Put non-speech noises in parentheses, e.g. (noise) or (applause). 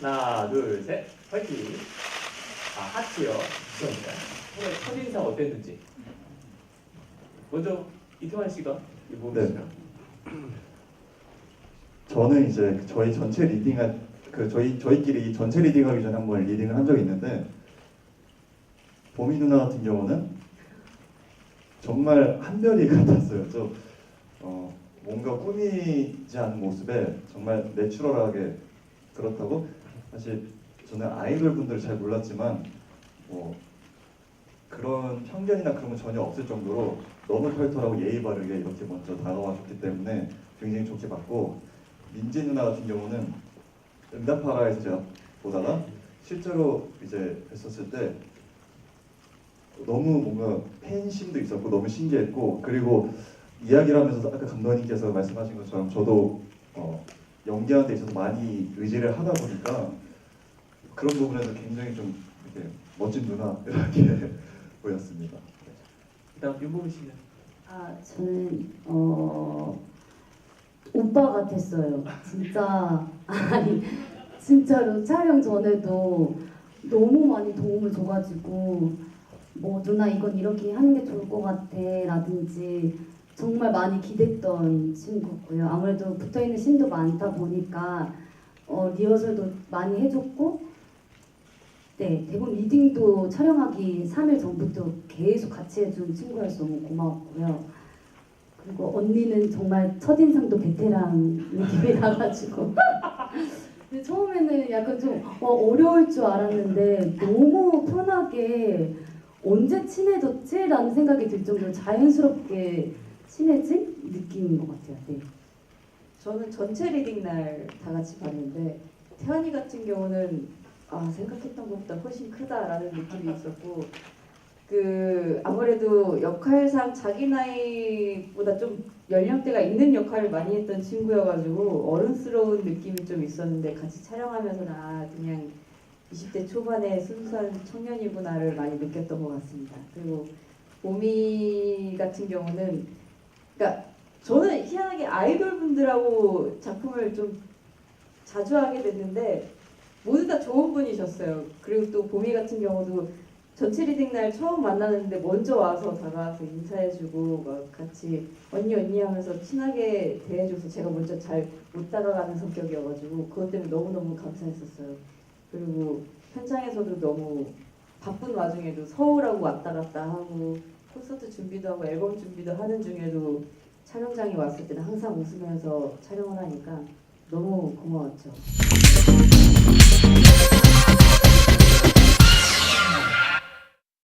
하나, 둘, 셋. 화이팅. 아, 하트요. 죄송합니다. 오늘 첫 인상 어땠는지. 먼저 이태환 씨가 이거 네. 보시면. 저는 이제 저희 전체 리딩한 그 저희 저희끼리 전체 리딩하기 전에 한번 리딩을 한 적이 있는데 보미 누나 같은 경우는 정말 한별이 (laughs) 같았어요. 저 어, 뭔가 꾸미지 않은 모습에 정말 내추럴하게 그렇다고? 사실 저는 아이돌 분들 잘 몰랐지만 뭐 그런 편견이나 그런 건 전혀 없을 정도로 너무 털털하고 예의 바르게 이렇게 먼저 다가와 줬기 때문에 굉장히 좋게 봤고 민지 누나 같은 경우는 응답하라에서 제가 보다가 실제로 이제 뵀었을 때 너무 뭔가 팬심도 있었고 너무 신기했고 그리고 이야기를 하면서 아까 감독님께서 말씀하신 것처럼 저도 어, 연기하는 데 있어서 많이 의지를 하다 보니까 그런 부분에서 굉장히 좀 이렇게 멋진 누나 이렇게 (laughs) 보였습니다. 그다음 윤보미 씨는. 아 저는 어 오빠 같았어요. 진짜 (laughs) 아니 진짜로 촬영 전에도 너무 많이 도움을 줘가지고 뭐 누나 이건 이렇게 하는 게 좋을 것 같아라든지 정말 많이 기댔던 친구고요. 아무래도 붙어 있는 신도 많다 보니까 어, 리허설도 많이 해줬고 네 대본 리딩도 촬영하기 3일 전부터 계속 같이 해준 친구라서 너무 고마웠고요. 그리고 언니는 정말 첫인상도 베테랑 느낌이 (laughs) 나가지고 처음에는 약간 좀 어, 어려울 줄 알았는데 너무 편하게 언제 친해졌지? 라는 생각이 들 정도로 자연스럽게 친해진 느낌인 것 같아요. 네. 저는 전체 리딩 날 다 같이 봤는데 태환이 같은 경우는 아 생각했던 것보다 훨씬 크다라는 느낌이 있었고 그 아무래도 역할상 자기 나이보다 좀 연령대가 있는 역할을 많이 했던 친구여가지고 어른스러운 느낌이 좀 있었는데 같이 촬영하면서는 아 그냥 20대 초반의 순수한 청년이구나를 많이 느꼈던 것 같습니다. 그리고 보미 같은 경우는 그러니까 저는 희한하게 아이돌 분들하고 작품을 좀 자주 하게 됐는데 모두 다 좋은 분이셨어요. 그리고 또 보미 같은 경우도 전체 리딩 날 처음 만나는데 먼저 와서 다가와서 인사해주고 막 같이 언니 언니 하면서 친하게 대해줘서 제가 먼저 잘 못 다가가는 성격이어가지고 그것 때문에 너무너무 감사했었어요. 그리고 현장에서도 너무 바쁜 와중에도 서울하고 왔다 갔다 하고 콘서트 준비도 하고 앨범 준비도 하는 중에도 촬영장에 왔을 때는 항상 웃으면서 촬영을 하니까 너무 고마웠죠.